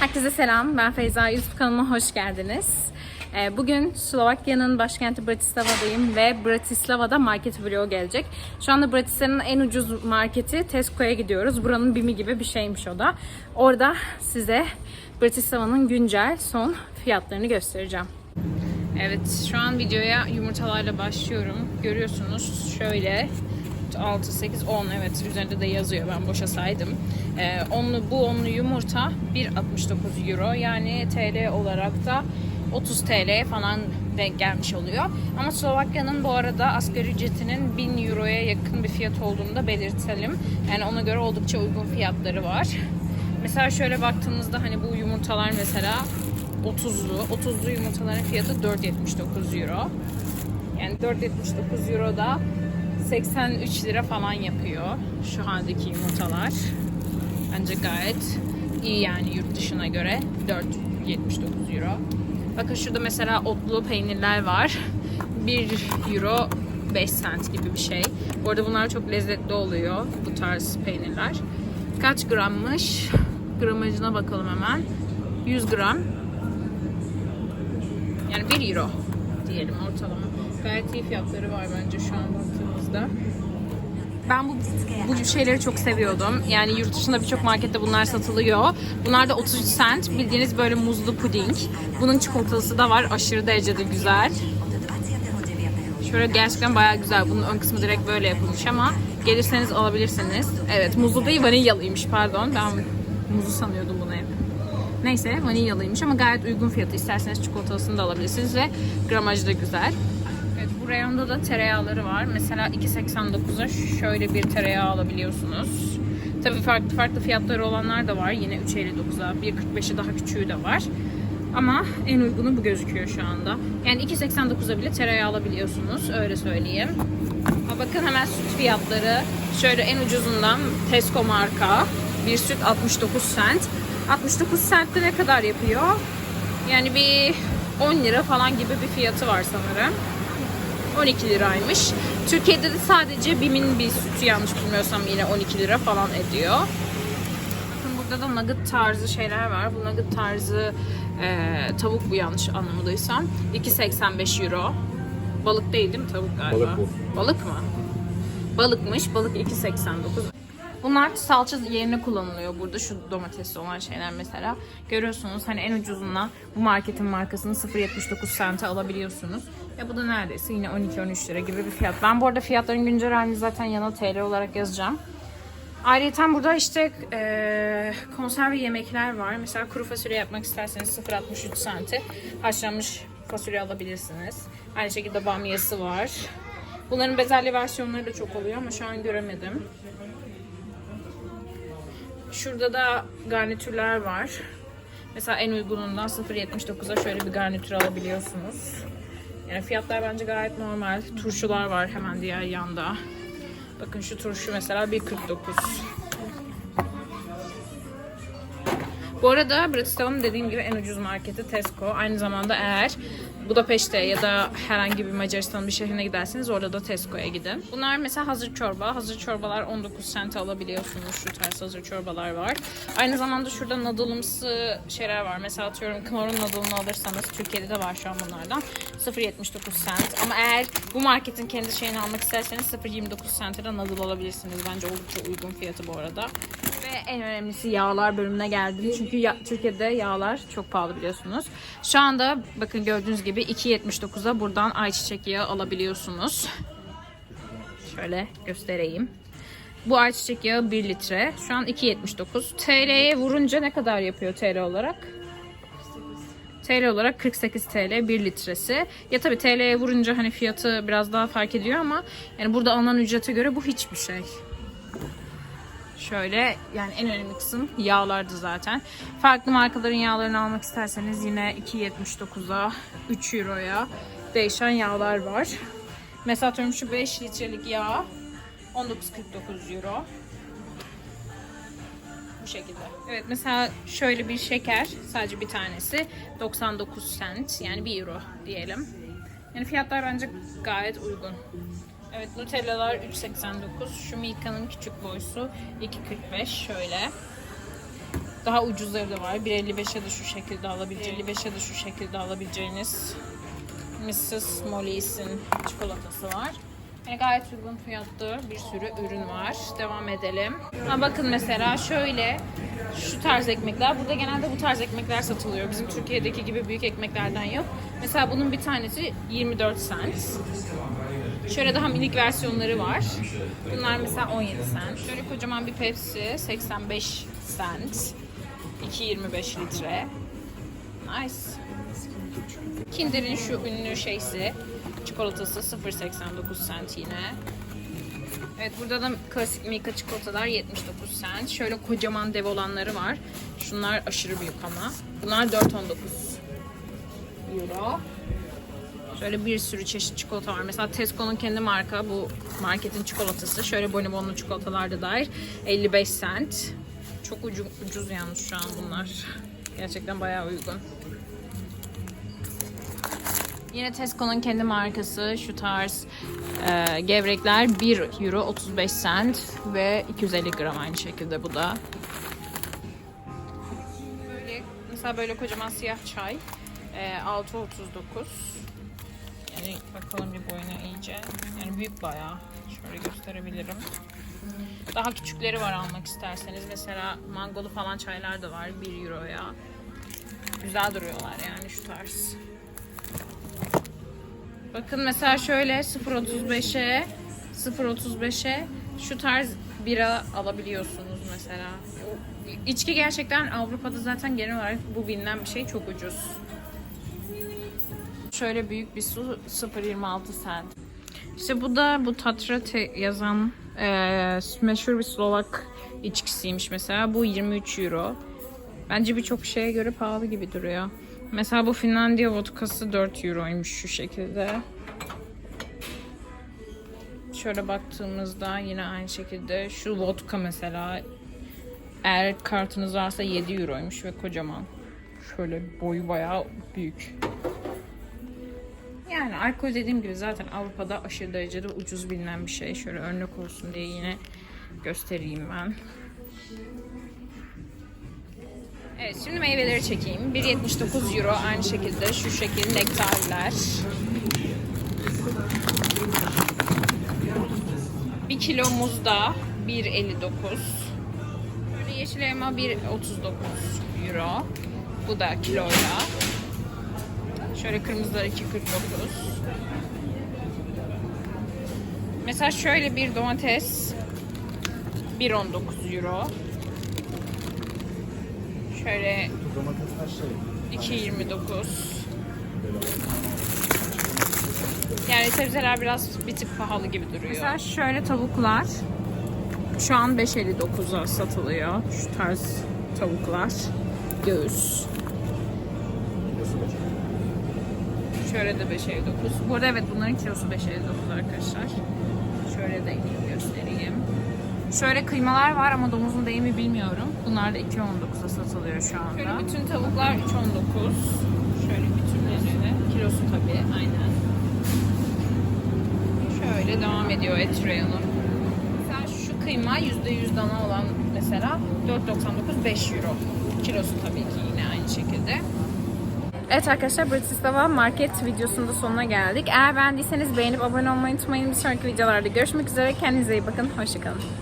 Herkese selam. Ben Feyza. YouTube kanalıma hoş geldiniz. Ee, Bugün Slovakya'nın başkenti Bratislava'dayım ve Bratislava'da market vlog gelecek. Şu anda Bratislava'nın en ucuz marketi Tesco'ya gidiyoruz. Buranın BİM'i gibi bir şeymiş o da. Orada size Bratislava'nın güncel son fiyatlarını göstereceğim. Evet, şu an videoya yumurtalarla başlıyorum. Görüyorsunuz şöyle 6, 8, 10 evet üzerinde de yazıyor ben boşa saydım. Ee, onlu, bu onlu yumurta 1.69 euro yani TL olarak da 30 TL falan denk gelmiş oluyor. Ama Slovakya'nın bu arada asgari ücretinin 1000 euroya yakın bir fiyat olduğunu da belirtelim. Yani ona göre oldukça uygun fiyatları var. Mesela şöyle baktığımızda hani bu yumurtalar mesela 30'lu. 30'lu yumurtaların fiyatı 4.79 euro. Yani 4.79 euro da 83 lira falan yapıyor şu haldeki yumurtalar. Bence gayet iyi yani yurt dışına göre 4.79 euro. Bakın şurada mesela otlu peynirler var. 1 euro 5 cent gibi bir şey. Bu arada bunlar çok lezzetli oluyor bu tarz peynirler. Kaç grammış? Gramajına bakalım hemen. 100 gram. Yani 1 euro diyelim ortalama. Gayet iyi fiyatları var bence şu an baktığımızda. Ben bu, bu şeyleri çok seviyordum. Yani yurt dışında birçok markette bunlar satılıyor. Bunlar da 33 cent. Bildiğiniz böyle muzlu puding. Bunun çikolatalısı da var. Aşırı derecede güzel. Şöyle gerçekten bayağı güzel. Bunun ön kısmı direkt böyle yapılmış ama gelirseniz alabilirsiniz. Evet muzlu değil vanilyalıymış pardon. Ben muzlu sanıyordum bunu hep. Neyse vanilyalıymış ama gayet uygun fiyatı. İsterseniz çikolatalısını da alabilirsiniz ve gramajı da güzel. Bu reyonda da tereyağları var. Mesela 2.89'a şöyle bir tereyağı alabiliyorsunuz. Tabii farklı farklı fiyatları olanlar da var. Yine 3.59'a, 1.45'i daha küçüğü de var. Ama en uygunu bu gözüküyor şu anda. Yani 2.89'a bile tereyağı alabiliyorsunuz. Öyle söyleyeyim. Bakın hemen süt fiyatları. Şöyle en ucuzundan Tesco marka. Bir süt 69 cent. 69 centte ne kadar yapıyor? Yani bir 10 lira falan gibi bir fiyatı var sanırım. 12 liraymış. Türkiye'de de sadece BİM'in bir sütü yanlış bilmiyorsam yine 12 lira falan ediyor. Bakın burada da nugget tarzı şeyler var. Bu nugget tarzı e, tavuk bu yanlış anlamadıysam. 2.85 euro. Balık değil değil mi tavuk galiba? Balık bu. Balık mı? Balıkmış. Balık 2.89. Bunlar salça yerine kullanılıyor burada şu domatesli olan şeyler mesela. Görüyorsunuz hani en ucuzundan bu marketin markasını 0.79 sente alabiliyorsunuz. Ve bu da neredeyse yine 12-13 lira gibi bir fiyat. Ben bu arada fiyatların güncel halini zaten yana TL olarak yazacağım. Ayrıca burada işte eee, konserve yemekler var. Mesela kuru fasulye yapmak isterseniz 0.63 sente haşlanmış fasulye alabilirsiniz. Aynı şekilde bamyası var. Bunların bezelye versiyonları da çok oluyor ama şu an göremedim. Şurada da garnitürler var. Mesela en uygunundan 0.79'a şöyle bir garnitür alabiliyorsunuz. Yani fiyatlar bence gayet normal. Turşular var hemen diğer yanda. Bakın şu turşu mesela 1.49. Bu arada Bratislava'nın dediğim gibi en ucuz marketi Tesco. Aynı zamanda eğer Budapeşte ya da herhangi bir Macaristan bir şehrine giderseniz orada da Tesco'ya gidin. Bunlar mesela hazır çorba. Hazır çorbalar 19 cent alabiliyorsunuz. Şu tarz hazır çorbalar var. Aynı zamanda şurada nadılımsı şeyler var. Mesela atıyorum Knorr'un nadılını alırsanız Türkiye'de de var şu an bunlardan. 0.79 cent. Ama eğer bu marketin kendi şeyini almak isterseniz 0.29 cent'e de nadıl alabilirsiniz. Bence oldukça uygun fiyatı bu arada. Ve en önemlisi yağlar bölümüne geldim. Çünkü ya- Türkiye'de yağlar çok pahalı biliyorsunuz. Şu anda bakın gördüğünüz gibi 2.79'a buradan ayçiçek yağı alabiliyorsunuz. Şöyle göstereyim. Bu ayçiçek yağı 1 litre. Şu an 2.79. TL'ye vurunca ne kadar yapıyor TL olarak? TL olarak 48 TL 1 litresi. Ya tabii TL'ye vurunca hani fiyatı biraz daha fark ediyor ama yani burada alınan ücrete göre bu hiçbir şey. Şöyle yani en önemli kısım yağlardı zaten. Farklı markaların yağlarını almak isterseniz yine 2.79'a 3 Euro'ya değişen yağlar var. Mesela atıyorum şu 5 litrelik yağ 19.49 Euro. Bu şekilde. Evet mesela şöyle bir şeker sadece bir tanesi 99 cent yani 1 euro diyelim. Yani fiyatlar bence gayet uygun. Evet Nutella'lar 3.89. Şu Milka'nın küçük boysu 2.45 şöyle. Daha ucuzları da var. 1.55'e de şu şekilde alabileceğiniz, 55'e de şu şekilde alabileceğiniz Mrs. Molly's'in çikolatası var. Yani gayet uygun fiyatlı bir sürü ürün var. Devam edelim. Ha bakın mesela şöyle şu tarz ekmekler. Burada genelde bu tarz ekmekler satılıyor. Bizim Türkiye'deki gibi büyük ekmeklerden yok. Mesela bunun bir tanesi 24 cent. Şöyle daha minik versiyonları var. Bunlar mesela 17 cent. Şöyle kocaman bir Pepsi 85 cent. 2.25 litre. Nice. Kinder'in şu ünlü şeysi çikolatası 0.89 cent yine. Evet burada da klasik Milka çikolatalar 79 cent. Şöyle kocaman dev olanları var. Şunlar aşırı büyük ama. Bunlar 4.19 euro. Şöyle bir sürü çeşit çikolata var. Mesela Tesco'nun kendi marka bu marketin çikolatası. Şöyle bonibonlu çikolatalar da dair 55 cent. Çok ucu, ucuz yalnız şu an bunlar. Gerçekten bayağı uygun. Yine Tesco'nun kendi markası şu tarz e, gevrekler 1 euro 35 cent ve 250 gram aynı şekilde bu da. Böyle, mesela böyle kocaman siyah çay e, 6.39 yani bakalım bir boyuna iyice. Yani büyük bayağı. Şöyle gösterebilirim. Daha küçükleri var almak isterseniz. Mesela mangolu falan çaylar da var 1 euroya. Güzel duruyorlar yani şu tarz. Bakın mesela şöyle 0.35'e 0.35'e şu tarz bira alabiliyorsunuz mesela. İçki gerçekten Avrupa'da zaten genel olarak bu bilinen bir şey çok ucuz. Şöyle büyük bir su 0.26 cent. İşte bu da bu Tatra yazan eee meşhur bir Slovak içkisiymiş mesela. Bu 23 euro. Bence birçok şeye göre pahalı gibi duruyor. Mesela bu Finlandiya vodkası 4 euroymuş şu şekilde. Şöyle baktığımızda yine aynı şekilde şu vodka mesela eğer kartınız varsa 7 euroymuş ve kocaman. Şöyle boyu bayağı büyük. Yani alkol dediğim gibi zaten Avrupa'da aşırı derecede ucuz bilinen bir şey. Şöyle örnek olsun diye yine göstereyim ben. Evet şimdi meyveleri çekeyim. 1.79 euro aynı şekilde şu şekil nektarlar. 1 kilo muz da 1.59. Böyle yeşil elma 1.39 euro. Bu da kiloyla. Şöyle kırmızılar 2.49. Mesela şöyle bir domates 1.19 euro. Şöyle Domatesler şey. 2.29. Yani sebzeler biraz bir tık pahalı gibi duruyor. Mesela şöyle tavuklar şu an 5.59'a satılıyor. Şu tarz tavuklar. Göğüs. Şöyle de 5.59. Bu arada evet bunların kilosu 5.59 arkadaşlar. Şöyle de göstereyim. Şöyle kıymalar var ama domuzun değil mi bilmiyorum. Bunlar da 2.19'a satılıyor şu anda. Şöyle bütün tavuklar 3.19. Şöyle bütünleri. Kilosu tabii aynen. Şöyle devam ediyor et reyonu. Mesela şu kıyma %100 dana olan mesela 4.99 5 euro. Kilosu tabii ki yine aynı şekilde. Evet arkadaşlar Bratislava Market videosunun da sonuna geldik. Eğer beğendiyseniz beğenip abone olmayı unutmayın. Bir sonraki videolarda görüşmek üzere. Kendinize iyi bakın. Hoşçakalın.